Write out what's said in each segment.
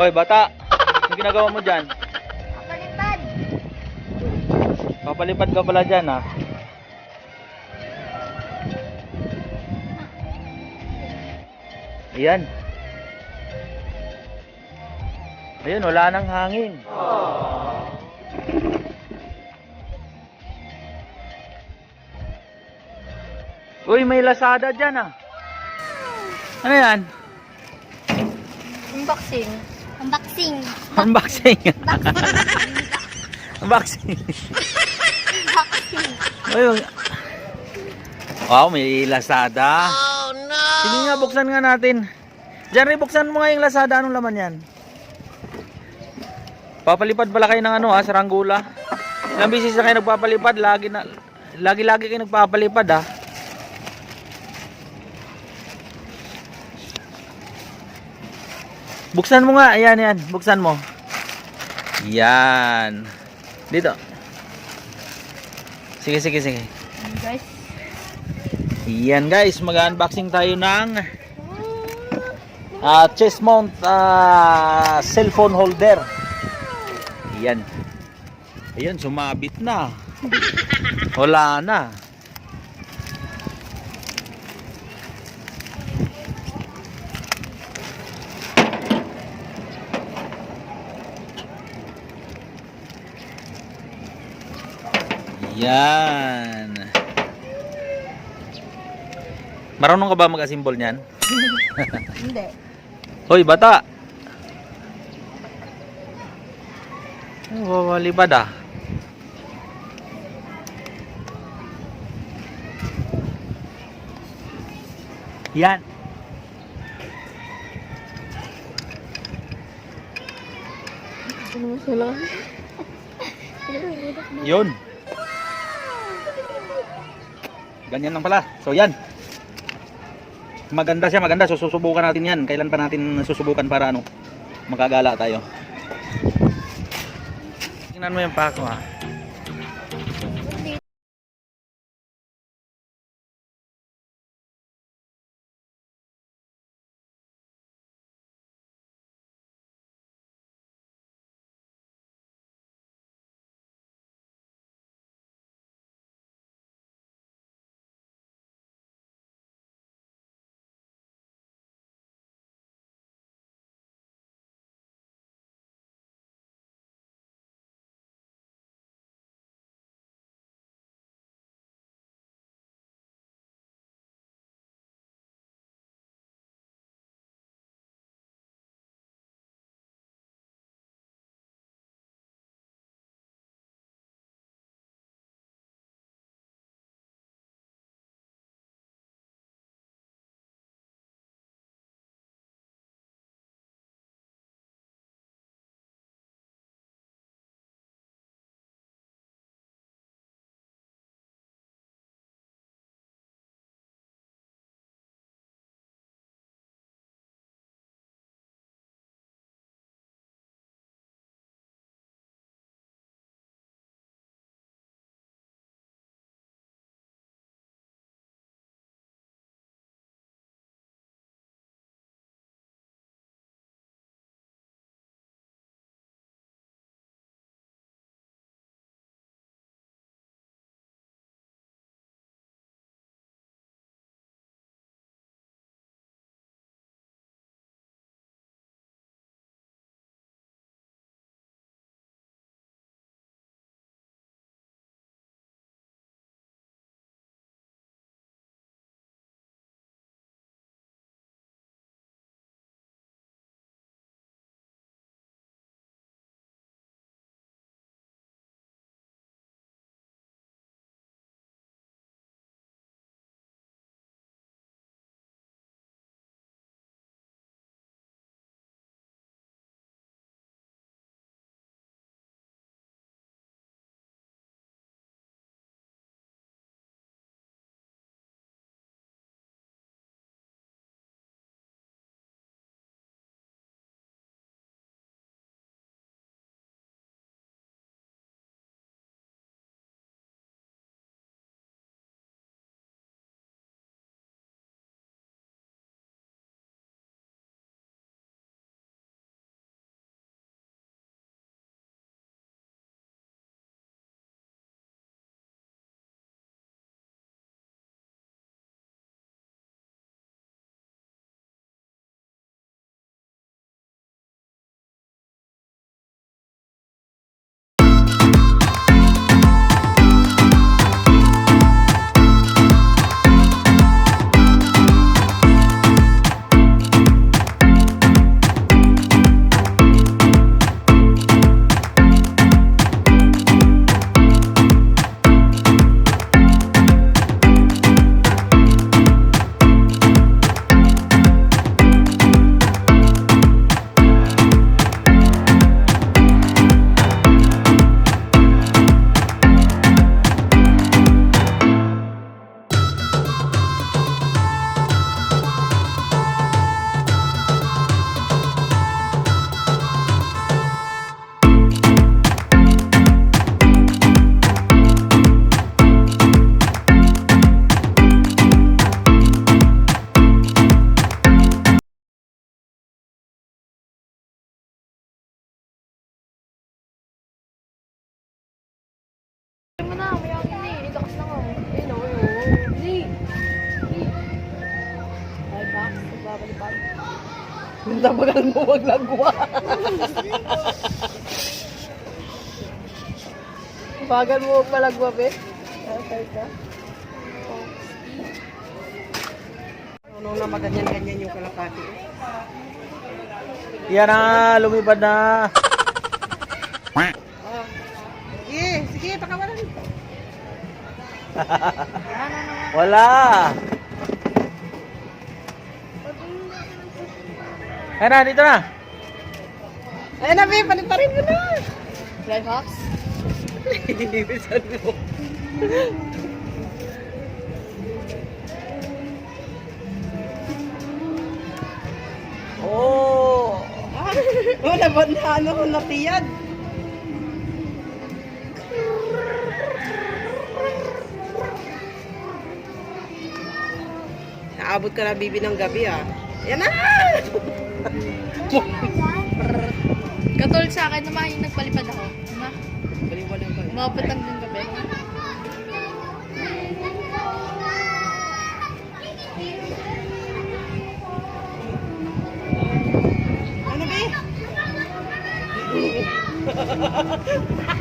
Hoy, bata. Ano ginagawa mo dyan? Palipad. Papalipad ka pala dyan, ha? Ayan. Ayun, wala nang hangin. Uy, may lasada dyan, ah. Ano yan? Unboxing. Unboxing. Unboxing. Unboxing. Ayun. Wow, may Lazada. Oh no! Sige nga, buksan nga natin. Diyan buksan mo nga yung Lazada. Anong laman yan? Papalipad pala kayo ng ano ha, saranggula. Ilang bisis na kayo nagpapalipad, lagi na lagi-lagi kayo nagpapalipad ha. Buksan mo nga, ayan yan, buksan mo. Yan. Dito. Sige, sige, sige. Guys. Yan guys, mag-unboxing tayo ng ah chest mount ah, cellphone holder. Yan. Ayun, sumabit na. Wala na. Yan. Marunong ka ba mag-assemble niyan? Hindi. Hoy, bata. Oh, walipad ah. Yan. Ano? Yun. Ganyan lang pala. So yan. Maganda siya, maganda. Susubukan natin yan. Kailan pa natin susubukan para ano, makagala tayo. Tingnan mo yung pako ha. Tabagal mo maglagwa. Bagal mo palagwa, be. Okay ka. Ano na maganyan-ganyan yung kalapati. Yan na, lumipad na. Ah. Sige, sige, pakawalan. Wala. Ayan na, dito na. Ayun na, be, paliparin mo na. Fly Fox? Mo. Oh. Wala ba na ano ko natiyad? Naabot ka na bibi ng gabi ah. Yan na! Katol sa akin naman yung nagpalipad ako. Na, Baliwalang ka. umabot lang din gabi. Ano be?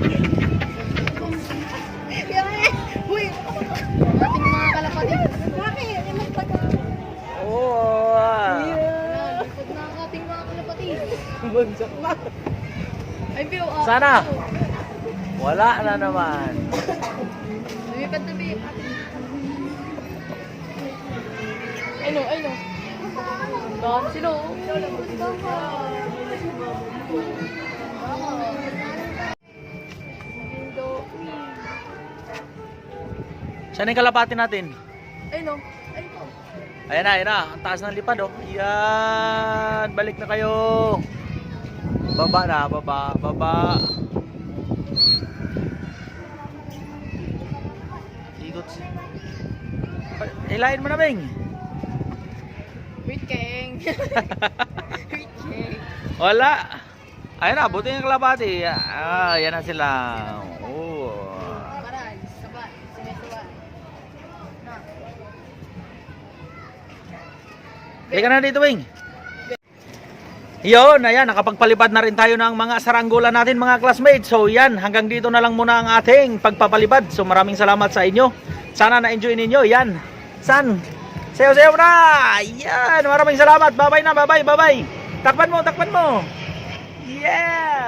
Na. Ay, Bill, ah. Sana. Wala na naman. Lumipad na, Bill. Ay, no, ay, no. Daan sila, oh. Saan yung kalapati natin? Ay, no. Ay, no. Ayan na, ayan na. Ang taas ng lipad, oh. Yan. Balik na kayo. Baba na, baba, baba. Ikot si... Hilahin mo na, Bing. Wait, Keng. Wait, Keng. Wala. Ayan na, buti yung kalapati. Ah, ayan na sila. Oh. Paray, sabay, sumisabay. Na. Halika na dito, Wing. Yun, ayan, nakapagpalipad na rin tayo ng mga saranggola natin mga classmates. So yan, hanggang dito na lang muna ang ating pagpapalipad. So maraming salamat sa inyo. Sana na-enjoy ninyo. Yan. San? Sayo-sayo na! Yan, maraming salamat. Bye-bye na, bye-bye, bye-bye. Takpan mo, takpan mo. Yeah!